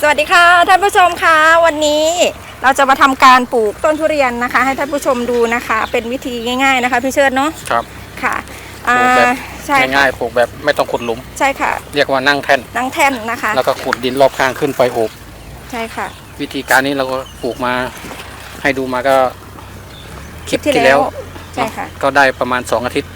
สวัสดีค่ะท่านผู้ชมคะวันนี้เราจะมาทำการปลูกต้นทุเรียนนะคะ ให้ท่านผู้ชมดูนะคะ เป็นวิธีง่ายๆนะคะพี่เชิดเนาะครับค่ะอ่าปลูกแบบใช่ค่ะง่ายๆปลูกแบบไม่ต้องขุดหลุม ใช่ค่ะ เรียกว่านั่งแท่นนั่งแท่นนะคะ แล้วก็ขุดดินรอบข้างขึ้นไปโอบใช่ค่ะ วิธีการนี้เราก็ปลูกมา ให้ดูมาก็คลิปที่แล้วใช่เนาะค่ะก็ได้ประมาณ 2 อาทิตย์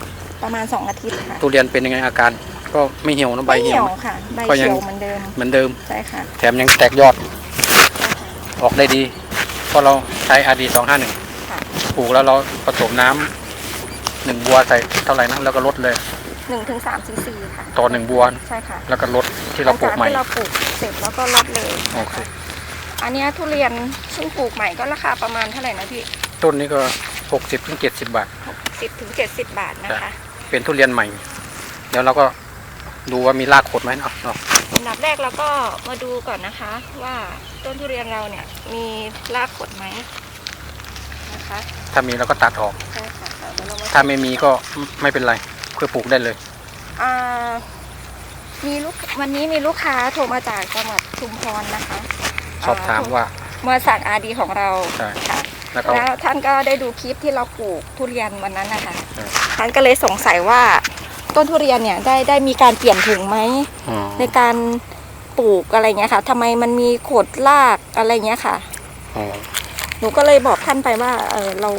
ประมาณ 2 อาทิตย์ค่ะทุเรียนเป็นยังไงอาการ ก็ไม่เหี่ยวนะใบไม่เหี่เหี่ยยววค่ะใบก็ยัง เขียวเหมือนเดิมเหมือนเดิม ใช่ค่ะแถมยังแตกยอด ออกได้ดี เพราะเราใช้ RD 251ค่ะปลูกแล้วเราผสมน้ำหนึ่งบัวใส่เท่าไหร่นะแล้วก็ลดเลยหนึ่งถึงสามซีซีค่ะต่อหนึ่งบัว ใช่ค่ะแล้วก็ลดที่เราปลูกใหม่ลังจที่เราปลูกเสร็จแล้วก็ลดเลยโอเคอันเนี้ยทุเรียนซึ่งปลูกใหม่ก็ราคาประมาณเท่าไหร่นะพี่ต้นนี้ก็60ถึง70บาท สิบถึงเจ็ดสิบบาทนะคะ เป็นทุเรียนใหม่ เดี๋ยวเราก็ ดูว่ามีรากขดไหมเนาะเนาะอันดับแรกเราก็มาดูก่อนนะคะ ว่าต้นทุเรียนเราเนี่ยมีรากขดไหมนะคะถ้ามีเราก็ตัดออก ใช่ค่ะเดี๋ยวเรามาถ้าไม่มีก็ไม่เป็นไรเพื่อปลูกได้เลย อ่ามีลูกวันนี้มีลูกค้าโทรมาจากจังหวัดชุมพรนะคะสอบถามว่า มาสั่งอาดีของเราใช่ ค่ะ แล้วก็ แล้วท่านก็ได้ดูคลิปที่เราปลูกทุเรียนวันนั้นนะคะ ใช่ ท่านก็เลยสงสัยว่า ต้นทุเรียนเนี่ยได้ได้มีการเปลี่ยนถุงไหมอืมในการปลูกอะไรเงี้ยค่ะทำไมมันมีขดรากอะไรเงี้ยค่ะ อ๋อหนูก็เลยบอกท่านไปว่าเออเรา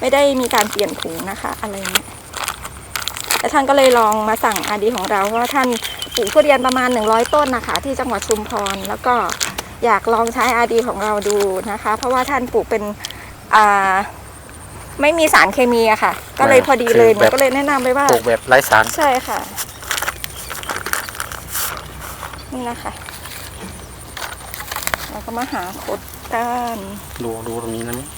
ไม่ได้มีการเปลี่ยนถุงนะคะอะไรเงี้ยแต่ท่านก็เลยลองมาสั่งอาดีของเราว่าท่านปลูกทุเรียนประมาณ 100 ต้นนะคะ ที่จังหวัดชุมพรแล้วก็อยากลองใช้อาดีของเราดูนะคะ เพราะว่าท่านปลูกเป็นอ่า ไม่มีสารเคมีอะค่ะ ก็เลยพอดีเลยหนูก็เลยแนะนำไปว่า ปลูกแบบไร้สาร ใช่ค่ะ นี่นะคะเราก็มาหาขดก้านดูดูตรงนี้นะนี่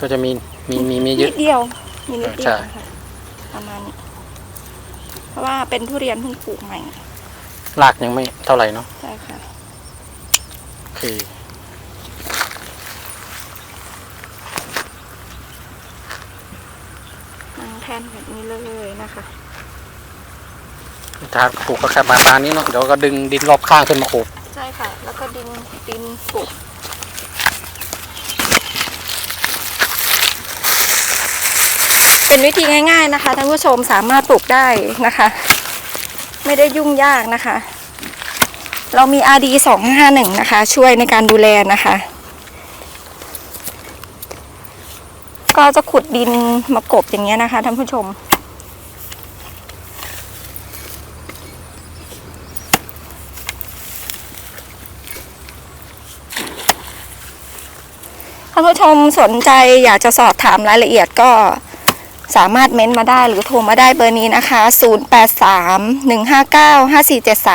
ก็จะมีมีมีมีเยนิอะ ดเดียว มีนิดเดีใช่ยวค่ะประมาณนี้เพราะว่าเป็นทุเรียนเพิ่งปลูกใหม่รากยังไม่เท่าไหร่เนาะใช่ค่ะ โอเค นั่งแท่ นแบบนี้เลยนะคะถ้าปลูกก็แค่มาตานี้เนาะเดี๋ยวก็ดึงดินรอบข้างขึ้นมาโอบใช่ค่ะ แล้วก็ดินดินปลูกเป็นวิธีง่าย ๆนะคะท่านผู้ชมสามารถปลูกได้นะคะ ไม่ได้ยุ่งยากนะคะ เรามี RD 251นะคะ ช่วยในการดูแลนะคะ ก็จะขุดดินมากบอย่างเงี้ยนะคะท่านผู้ชม ท่านผู้ชมสนใจอยากจะสอบถามรายละเอียดก็สามารถเม้นต์มาได้หรือโทรมาได้เบอร์นี้นะคะ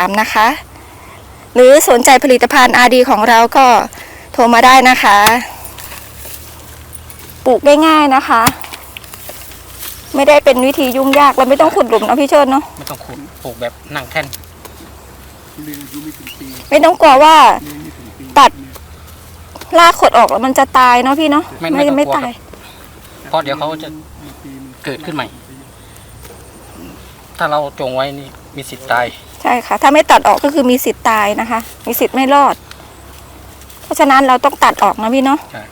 0831595473 นะคะ หรือสนใจผลิตภัณฑ์ RD ของเราก็โทรมาได้นะคะ ปลูกได้ง่ายนะคะ ไม่ได้เป็นวิธียุ่งยากเราไม่ต้องขุดหลุมเนาะพี่เชิญเนาะไม่ต้องขุดปลูกแบบนั่งแท่นไม่ต้องกลัวว่าตัดรากขดออกแล้วมันจะตายเนาะพี่เนาะไม่ไม่ต้องไม่กลัวตายเพราะเดี๋ยวเขาจะเกิดขึ้นใหม่ ถ้าเราจงไว้นี่มีสิทธิ์ตาย ใช่ค่ะ ถ้าไม่ตัดออกก็คือมีสิทธิ์ตายนะคะ มีสิทธิ์ไม่รอด เพราะฉะนั้นเราต้องตัดออกนะพี่เนาะใช่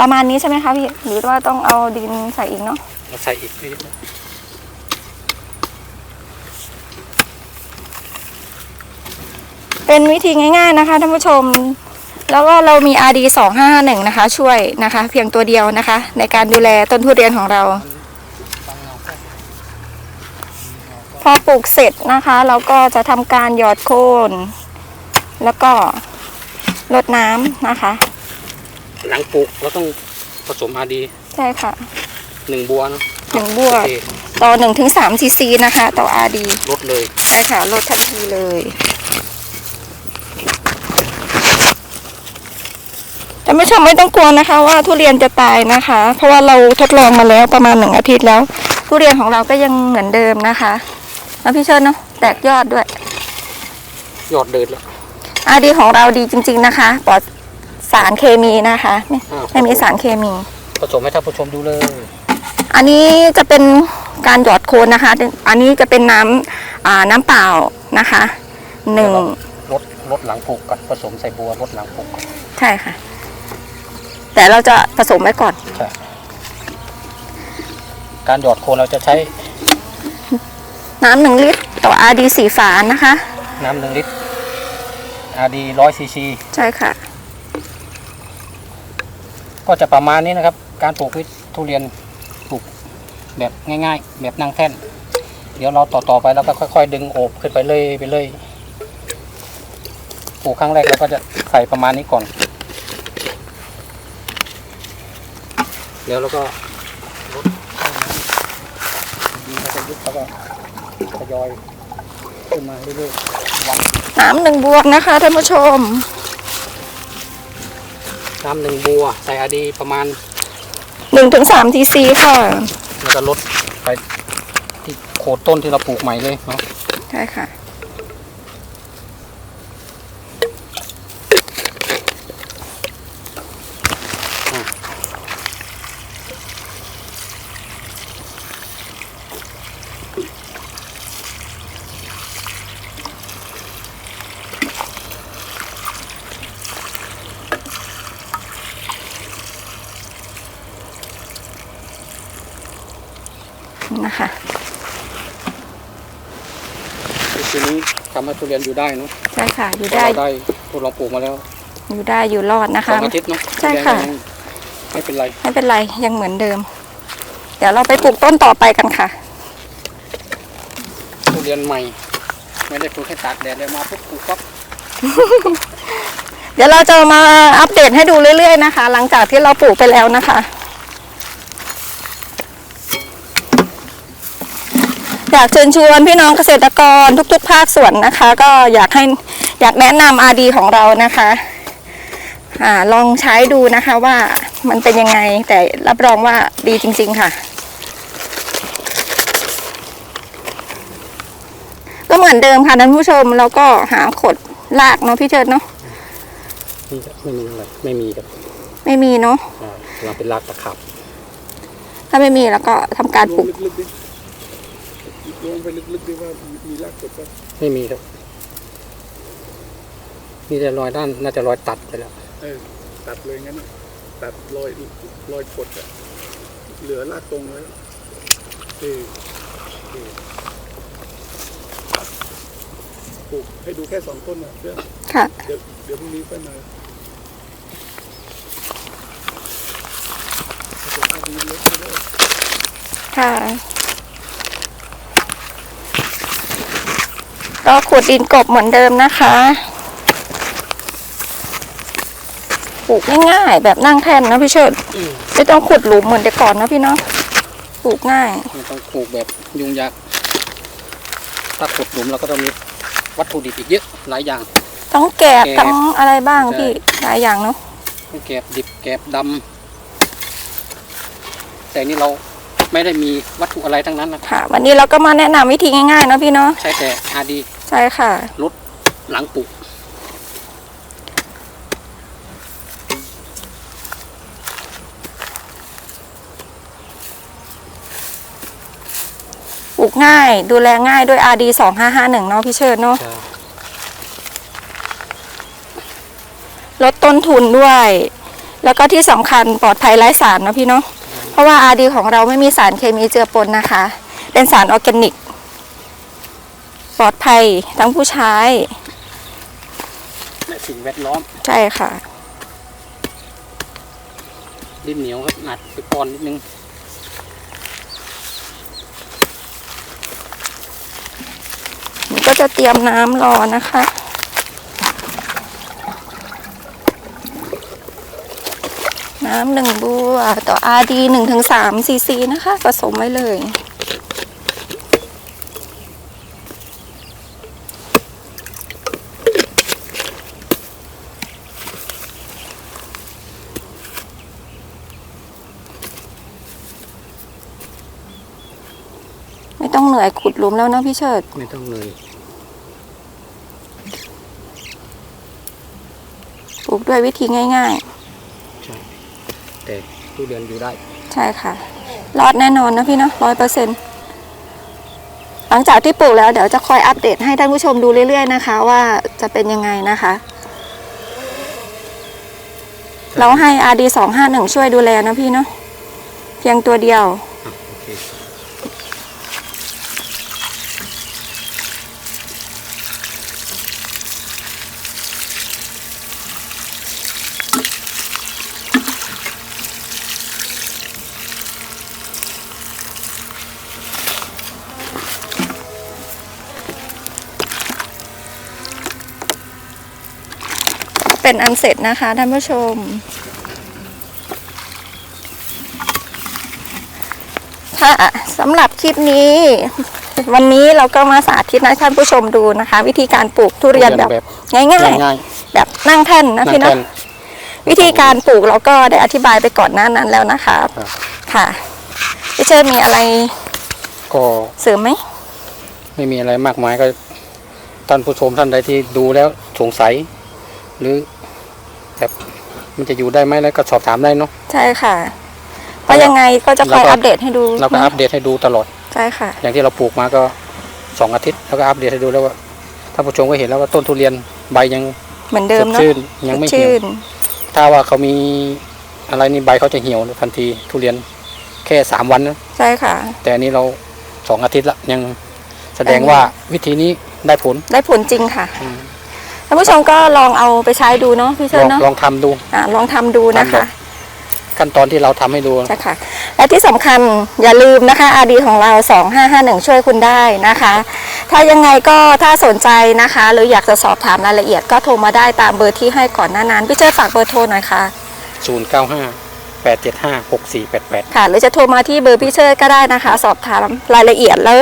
ประมาณนี้ใช่ไหมคะพี่ หรือว่าต้องเอาดินใส่อีกเนาะเราใส่อีกนิดเป็นวิธีง่าย ๆนะคะท่านผู้ชม แล้วก็เรามี RD 2551นะคะ ช่วยนะคะ เพียงตัวเดียวนะคะ ในการดูแลต้นทุเรียนของเรา พอปลูกเสร็จนะคะ เราก็จะทำการหยอดโคน แล้วก็รดน้ำนะคะ หลังปลูกเราต้องผสมอาดีใช่ค่ะหนึ่งบัวเนาะหนึ่งบัวโอเคต่อหนึ่งถึงสามซีซีนะคะ ต่อ RD ลดเลย ใช่ค่ะลดทันทีเลย แต่ไม่ชมไม่ต้องกลัวนะคะ ว่าทุเรียนจะตายนะคะ เพราะว่าเราทดลองมาแล้วประมาณหนึ่งอาทิตย์แล้ว ทุเรียนของเราก็ยังเหมือนเดิมนะคะแล้วพี่เชิญเนาะแตกยอดด้วย ยอดเดินแล้วอาดีของเราดีจริง ๆนะคะปลอดสารเคมีนะคะไม่อ่าไม่มีสารเคมี ผสมให้ท่านผู้ชมดูเลย อันนี้จะเป็นการหยอดโคนนะคะ อันนี้จะเป็นน้ำอ่าน้ำเปล่านะคะหนึ่งลดลดหลังปลูกกับผสมใส่บัวลดหลังปลูกก่อนใช่ค่ะ แต่เราจะผสมไว้ก่อน ใช่การหยอดโคนเราจะใช้น้ำหนึ่งลิตรต่ออาดีสีฝานะคะ น้ำหนึ่งลิตรอาดีร้อยซีซี ใช่ค่ะ ก็จะประมาณนี้นะครับ การปลูกพืชทุเรียนปลูกแบบง่าย ๆ แบบนั่งแท่น เดี๋ยวเราต่อต่อไปแล้วก็ค่อย ๆ ดึงโอบขึ้นไปเลยไปเลยปลูกครั้งแรกเราก็จะใส่ประมาณนี้ก่อนเดี๋ยวเราก็ลดข้างน้ำดีเราจะยุบแล้วก็ทยอยขึ้นมาเรื่อยๆน้ำหนึ่งบวกนะคะท่านผู้ชม น้ำหนึ่งบัว ใส่อาดีประมาณหนึ่งถึงสามทีซีค่ะ แล้วก็ลดไปที่โคนต้นที่เราปลูกใหม่เลยเนาะใช่ค่ะ นะคะทีนี้ทำให้ทุเรียนอยู่ได้เนาะใช่ค่ะ อยู่เพราะได้เราได้ทดลองปลูกมาแล้ว อยู่ได้อยู่รอดนะสอคะงอาทิตย์เนาะใช่ค่ะทุเรียนยังไม่เป็นไรไม่เป็นไรยังเหมือนเดิม เดี๋ยวเราไปปลูกต้นต่อไปกันค่ะทุเรียนใหม่ ไม่ได้ปลูกแค่ตากแดดเลยมาปุ๊บปลูกปั๊บเดี๋ยวเราจะมาอัปเดตให้ดูเรื่อยๆนะคะ หลังจากที่เราปลูกไปแล้วนะคะ อยากเชิญชวนพี่น้องเกษตรกรทุก ๆ ภาคส่วนนะคะ ก็อยากให้อยากแนะนำอาดีของเรานะคะอ่าลองใช้ดูนะคะว่ามันเป็นยังไงแต่รับรองว่าดีจริง ๆค่ะ ก็เหมือนเดิมค่ะท่านผู้ชมแล้วก็หาขดลากเนาะพี่เชิดเนาะนี่จะไม่มีอะไรไม่มีครับไม่มีเนาะอ่าเราเป็นรากตะขับ ถ้าไม่มีแล้วก็ทำการปลูก ลึกๆดิ ลงไปลึกๆดิว่ามีรากกดป่ะไม่มีครับ มีแต่รอยด้านน่าจะรอยตัดไปแล้วเออตัดเลยงั้นน่ะตัดรอยรอยกดอะเหลือรากตรงแล้วเออเออปลูกให้ดูแค่สองต้นนะเพื่อนค่ะ เดี๋ยวเดี๋ยวพรุ่งนี้ค่อยมาผสมอาดีเล็กไม่ได้ค่ะ ก็ขุดดินกบเหมือนเดิมนะคะปลูกง่ายๆแบบนั่งแท่นนะพี่เชิดไม่ต้องขุดหลุมเหมือนแต่ก่อนนะพี่เนาะปลูกง่ายไม่ต้องปลูกแบบยุ่งยากถ้าขุดหลุมเราก็ต้องมีวัตถุดิบอีกเยอะหลายอย่าง ต้องแกบแกบต้องอะไรบ้างใช่พี่หลายอย่างเนาะทั้งแกบดิบแกบดำแต่นี่เราไม่ได้มีวัตถุอะไรทั้งนั้นนะค่ะ วันนี้เราก็มาแนะนำวิธีง่ายๆนะพี่เนาะใช้แต่อาดี ใช่ค่ะ ลดหลังปลูกปลูกง่ายดูแลง่ายด้วย RD 2551 เนาะพี่เชิดเนาะลดต้นทุนด้วย แล้วก็ที่สำคัญปลอดภัยไร้สารเนาะพี่เนาะเพราะว่า RD ของเราไม่มีสารเคมีเจือปนนะคะ เป็นสารออร์แกนิก ปลอดภัยทั้งผู้ใช้และสิ่งแวดล้อมใช่ค่ะ ดินเหนียวครับหนัดไปก่อนนิดนึงก็จะเตรียมน้ำรอนะคะ น้ำหนึ่งบัวต่อ RD หนึ่งถึงสามซีซีนะคะ ผสมไว้เลย ไม่ต้องเหนื่อยขุดหลุมแล้วเนาะพี่เชิด ไม่ต้องเลยปลูกด้วยวิธีง่ายแต่ทุเรียนอยู่ได้ ๆ ใช่ค่ะ รอดแน่นอนนะพี่เนาะร้อยเปอร์เซ็นต์หลังจากที่ปลูกแล้วเดี๋ยวจะคอยอัปเดตให้ท่านผู้ชมดูเรื่อย ๆ นะคะ ว่าจะเป็นยังไงนะคะ เราให้ RD 2 5 1ช่วยดูแลนะพี่เนาะเพียงตัวเดียวโอเค เป็นอันเสร็จนะคะท่านผู้ชม ค่ะสำหรับคลิปนี้ วันนี้เราก็มาสาธิตให้ท่านผู้ชมดูนะคะ วิธีการปลูกทุเรียนแบบแบบง่ายง่าย ๆ แบบนั่งแท่นๆนะนั่พี่งเนาะแทนวิธีการปลูกเราก็ได้อธิบายไปก่อนหน้านั้นแล้วนะคะครับค่ะพี่เชิญมีอะไรก็เสริมไหมไม่มีอะไรมากมายก็ท่านผู้ชมท่านใดที่ดูแล้วสงสัย หรือ แบบมันจะอยู่ได้ไหมแล้วก็สอบถามได้เนาะ ใช่ค่ะเพราะยังไงก็จะคอยเราก็ อัปเดตให้ดูเราก็อัปเดตให้ดูตลอด ใช่ค่ะ อย่างที่เราปลูกมาก็สองอาทิตย์แล้วก็อัปเดตให้ดูแล้วว่าท่านผู้ชมก็เห็นแล้วว่าต้นทุเรียนใบยังเหมือนเดิสมดเนาะชื่นยังไม่เหี่ยวชื่นถ้าว่าเขามีอะไรนี่ใบเขาจะเหี่ยวทันทีทุเรียนแค่สามวันนะใช่ค่ะ แต่อันนี้เราสองอาทิตย์ละยังแสดงว่าวิธีนี้ได้ผลได้ผลจริงค่ะ อืม ท่านผู้ชมก็ลองเอาไปใช้ดูเนาะพี่เชิลญองเนาะลองทำดูอะลองทำดูนะทำแบคะ บขั้นตอนที่เราทำให้ดู ใช่ค่ะและที่สำคัญอย่าลืมนะคะ RD ของเรา 2551 ช่วยคุณได้นะคะ ถ้ายังไงก็ถ้าสนใจนะคะ หรืออยากจะสอบถามรายละเอียดก็โทรมาได้ตามเบอร์ที่ให้ก่อนหน้านั้น พี่เชิญฝากเบอร์โทรหน่อยค่ะ 0 9 5 8 7 5 6 4 8 8ค่ะหรือจะโทรมาที่เบอร์พี่เชิดก็ได้นะคะ สอบถามรายละเอียดแล้ว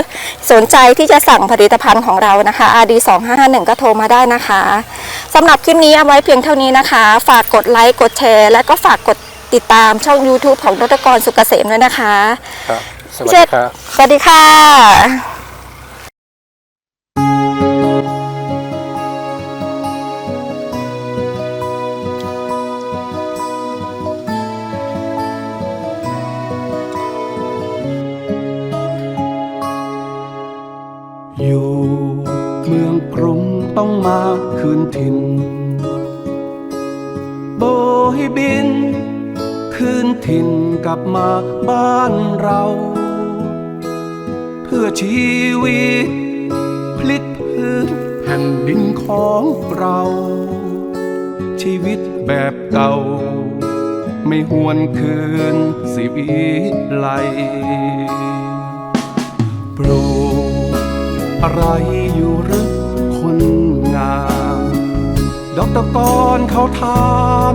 สนใจที่จะสั่งผลิตภัณฑ์ของเรานะคะ RD 2551ก็โทรมาได้นะคะสำหรับคลิปนี้เอาไว้เพียงเท่านี้นะคะ ฝากกดไลค์กดแชร์ และก็ฝากกดติดตามช่อง YouTube ของดรกรสุกเกษมด้วยนะคะครับสวัสเชิดีญครับสวัสดีค่ะ นถิ่นกลับมาบ้านเรา เพื่อชีวิตพลิกพื้นแผ่นดินของเรา ชีวิตแบบเก่า ไม่หวนคืนสิวิไลปลูกอะไรอยู่หรือคนงามดอกตะกอนเขาถาม